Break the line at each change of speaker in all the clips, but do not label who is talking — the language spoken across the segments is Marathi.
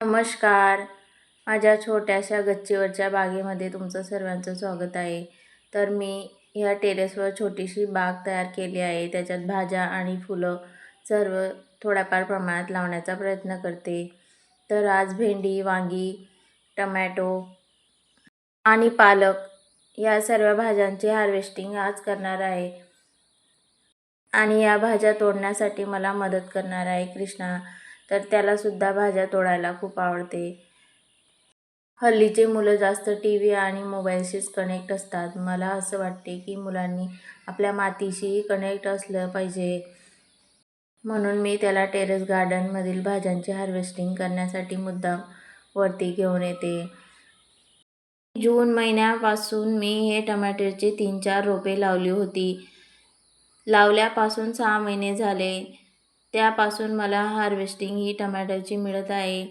नमस्कार. माझ्या छोट्याशा गच्चीवरच्या बागेमध्ये तुमचं सर्वांचं स्वागत आहे. तर मी ह्या टेरेसवर छोटीशी बाग तयार केली आहे. त्याच्यात भाज्या आणि फुलं सर्व थोड्याफार प्रमाणात लावण्याचा प्रयत्न करते. तर आज भेंडी वांगी टमॅटो आणि पालक या सर्व भाज्यांची हार्वेस्टिंग आज करणार आहे. आणि या भाज्या तोडण्यासाठी मला मदत करणार आहे कृष्णा. तर त्यालासुद्धा भाज्या तोडायला खूप आवडते. हल्लीचे मुलं जास्त टी व्ही आणि मोबाईलशीच कनेक्ट असतात. मला असं वाटते की मुलांनी आपल्या मातीशीही कनेक्ट असलं पाहिजे. म्हणून मी त्याला टेरेस गार्डनमधील भाज्यांची हार्वेस्टिंग करण्यासाठी मुद्दाम वरती घेऊन येते. जून महिन्यापासून मी हे टमाटरची तीन चार रोपे लावली होती. लावल्यापासून सहा महिने झाले. त्यापासून मला हार्वेस्टिंग ही टमॅटोची मिळत आहे.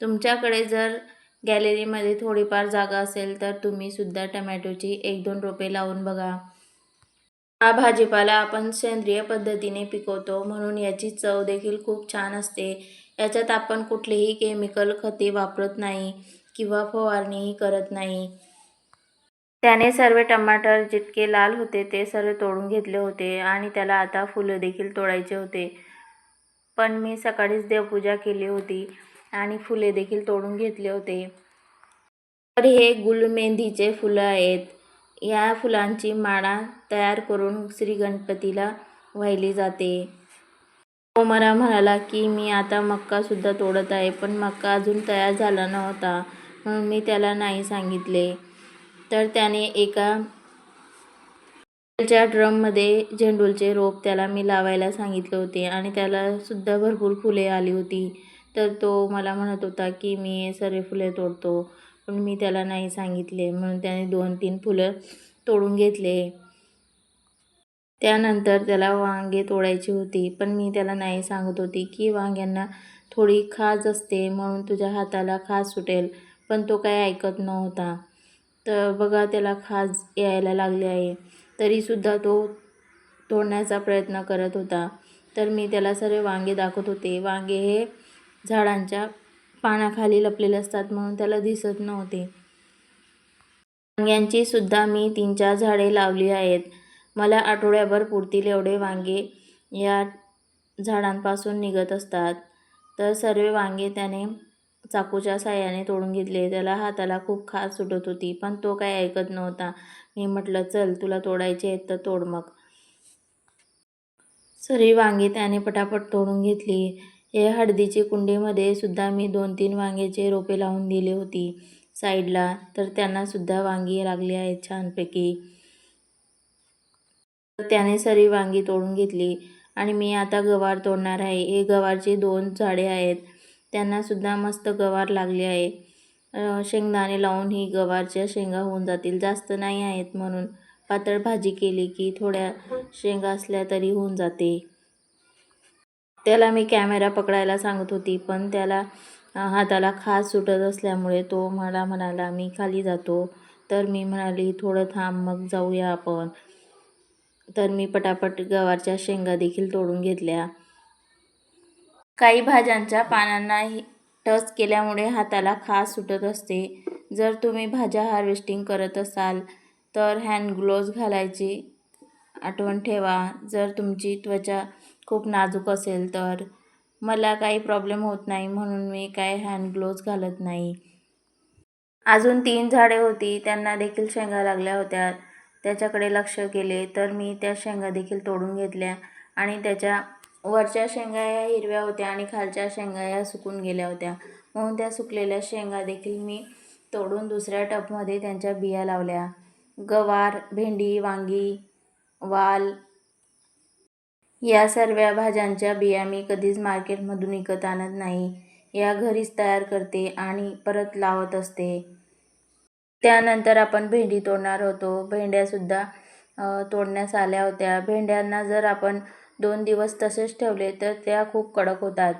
तुमच्याकडे जर गॅलरीमध्ये थोडीफार जागा असेल तर तुम्हीसुद्धा टमॅटोची एक दोन रोपे लावून बघा. हा भाजीपाला आपण सेंद्रिय पद्धतीने पिकवतो म्हणून याची चव देखील खूप छान असते. याच्यात आपण कुठलीही केमिकल खते वापरत नाही किंवा फवारणीही करत नाही. त्याने सर्व टमाटर जितके लाल होते ते सर्व तोडून घेतले होते आणि त्याला आता फुलं देखील तोडायचे होते. पण मी सकाळीच देवपूजा केली होती आणि फुले देखील तोडून घेतले होते. तर हे गुलमेंदीचे फुलं आहेत. या फुलांची माळा तयार करून श्री गणपतीला वाहिली जाते. कोमरा म्हणाला की मी आता मक्कासुद्धा तोडत आहे पण मक्का अजून तयार झाला नव्हता म्हणून मी त्याला नाही सांगितले. तर त्याने एका च्या ड्रममध्ये झेंडूलचे रोप त्याला मी लावायला सांगितले होते आणि त्याला सुद्धा भरपूर फुले आली होती. तर तो मला म्हणत होता की मी सर्व फुले तोडतो पण मी त्याला नाही सांगितले. म्हणून त्याने दोन तीन फुलं तोडून घेतले. त्यानंतर त्याला वांगे तोडायची होती पण मी त्याला नाही सांगत होती की वांग्यांना थोडी खाज असते म्हणून तुझ्या हाताला खाज सुटेल पण तो काही ऐकत नव्हता. तर बघा त्याला खाज यायला लागली आहे. तरीसुद्धा तो तोडण्याचा प्रयत्न करत होता. तर मी त्याला सर्व वांगे दाखवत होते. वांगे हे झाडांच्या पानाखाली लपलेले असतात म्हणून त्याला दिसत नव्हते. वांग्यांची सुद्धा मी तीन चार झाडे लावली आहेत. मला आठवड्याभर पुरतील एवढे वांगे या झाडांपासून निघत असतात. तर सर्व वांगे त्याने चाकूच्या साह्याने तोडून घेतले. त्याला हाताला खूप खास सुटत होती पण तो काही ऐकत नव्हता. मी म्हटलं चल तुला तोडायचे आहेत तर तोड मग. सरी वांगी त्याने पटापट तोडून घेतली. हे हळदीची कुंडीमध्ये सुद्धा मी दोन तीन वांग्याचे रोपे लावून दिले होती. साईडला तर त्यांनासुद्धा वांगी लागली आहेत छानपैकी. तर त्याने सरी वांगी तोडून घेतली. आणि मी आता गवार तोडणार आहे. हे गवारचे दोन झाडे आहेत. त्यांनासुद्धा मस्त गवार लागली आहे. शेंगदाणे लावून ही गवारच्या शेंगा होऊन जातील. जास्त नाही आहेत म्हणून पातळ भाजी केली की थोड्या शेंगा असल्या तरी होऊन जाते. त्याला मी कॅमेरा पकडायला सांगत होती पण त्याला हाताला खास सुटत असल्यामुळे तो मला म्हणाला मी खाली जातो. तर मी म्हणाली थोडं थांब मग जाऊया आपण. तर मी पटापट गवारच्या शेंगा देखील तोडून घेतल्या. काही भाज्यांच्या पानांना टच केल्यामुळे हाताला खास सुटत असते. जर तुम्ही भाज्या हार्वेस्टिंग करत असाल तर हँड ग्लोव्ज घालायची आठवण ठेवा. जर तुमची त्वचा खूप नाजूक असेल तर मला काही प्रॉब्लेम होत नाही म्हणून मी काय हँड ग्लोव्ज घालत नाही. अजून तीन झाडे होती त्यांना देखील शेंगा लागल्या होत्या. त्याच्याकडे लक्ष केले तर मी त्या शेंगा देखील तोडून घेतल्या आणि त्याच्या वरच्या शेंगा या हिरव्या होत्या आणि खालच्या शेंगा या सुकून गेल्या होत्या. म्हणून त्या सुकलेल्या शेंगा देखील मी तोडून दुसऱ्या टबमध्ये त्यांच्या बिया लावल्या. गवार भेंडी वांगी वाल या सर्व भाज्यांच्या बिया मी कधीच मार्केटमधून विकत आणत नाही. या घरीच तयार करते आणि परत लावत असते. त्यानंतर आपण भेंडी तोडणार होतो. भेंड्यासुद्धा तोडण्यास आल्या होत्या. भेंड्यांना जर आपण दोन दिवस तसेच ठेवले तर त्या खूप कडक होतात.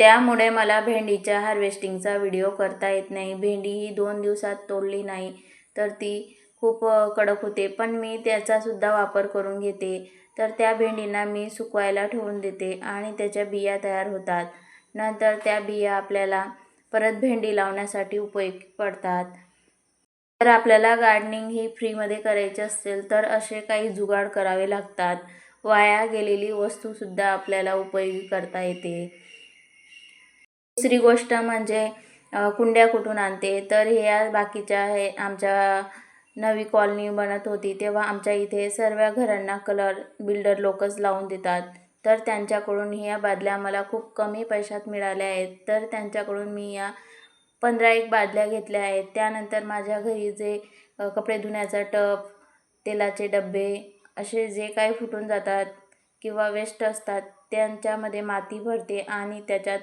त्यामुळे मला भेंडीच्या हार्वेस्टिंगचा व्हिडिओ करता येत नाही. भेंडी ही दोन दिवसात तोडली नाही तर ती खूप कडक होते. पण मी त्याचासुद्धा वापर करून घेते. तर त्या भेंडींना मी सुकवायला ठेवून देते आणि त्याच्या बिया तयार होतात. नंतर त्या बिया आपल्याला परत भेंडी लावण्यासाठी उपयोगी पडतात. जर आपल्याला गार्डनिंग ही फ्रीमध्ये करायची असेल तर असे काही जुगाड करावे लागतात. वाया गेलेली वस्तूसुद्धा आपल्याला उपयोगी करता येते. दुसरी गोष्ट म्हणजे कुंड्या कुठून आणते? तर ह्या बाकीच्या हे आमच्या नवी कॉलनी बनत होती तेव्हा आमच्या इथे सर्व घरांना कलर बिल्डर लोकच लावून देतात. तर त्यांच्याकडून ह्या बादल्या मला खूप कमी पैशात मिळाल्या आहेत. तर त्यांच्याकडून मी या पंधरा एक बादल्या घेतल्या आहेत. त्यानंतर माझ्या घरी जे कपडे धुण्याचा टब तेलाचे डबे असे जे काही फुटून जातात किंवा वेस्ट असतात त्यांच्यामध्ये माती भरते आणि त्याच्यात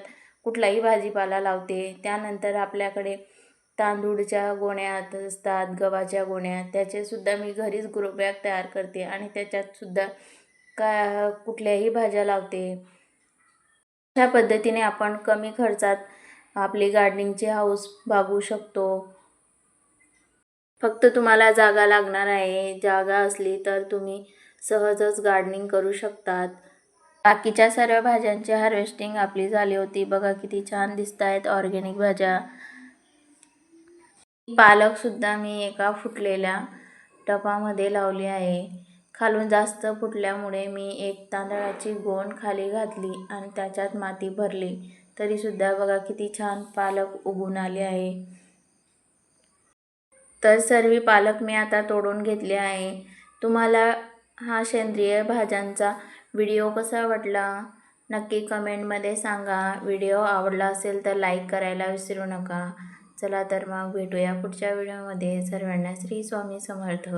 कुठलाही भाजीपाला लावते. त्यानंतर आपल्याकडे तांदूळच्या गोण्यात असतात गव्हाच्या गोण्या त्याचेसुद्धा मी घरीच ग्रोबॅग तयार करते आणि त्याच्यातसुद्धा का कुठल्याही भाज्या लावते. अशा पद्धतीने आपण कमी खर्चात आपली गार्डनिंगची हाऊस भागू शकतो. फक्त तुम्हाला जागा लागणार आहे. जागा असली तर तुम्ही सहजच गार्डनिंग करू शकतात. बाकीच्या सर्व भाज्यांची हार्वेस्टिंग आपली झाली होती. बघा किती छान दिसत आहेत ऑर्गॅनिक भाज्या. पालकसुद्धा मी एका फुटलेल्या टपामध्ये लावली आहे. खालून जास्त फुटल्यामुळे मी एक तांदळाची गोण खाली घातली आणि त्याच्यात माती भरली. तरीसुद्धा बघा किती छान पालक उगून आले आहे. तर सर्व पालक मी आता तोडून घेतले आहे. तुम्हाला हा सेंद्रिय भाज्यांचा व्हिडिओ कसा वाटला? नक्की कमेंटमध्ये सांगा. व्हिडिओ आवडला असेल तर लाईक करायला विसरू नका. चला तर मग भेटूया पुढच्या व्हिडिओमध्ये सर्वांना श्री स्वामी समर्थ.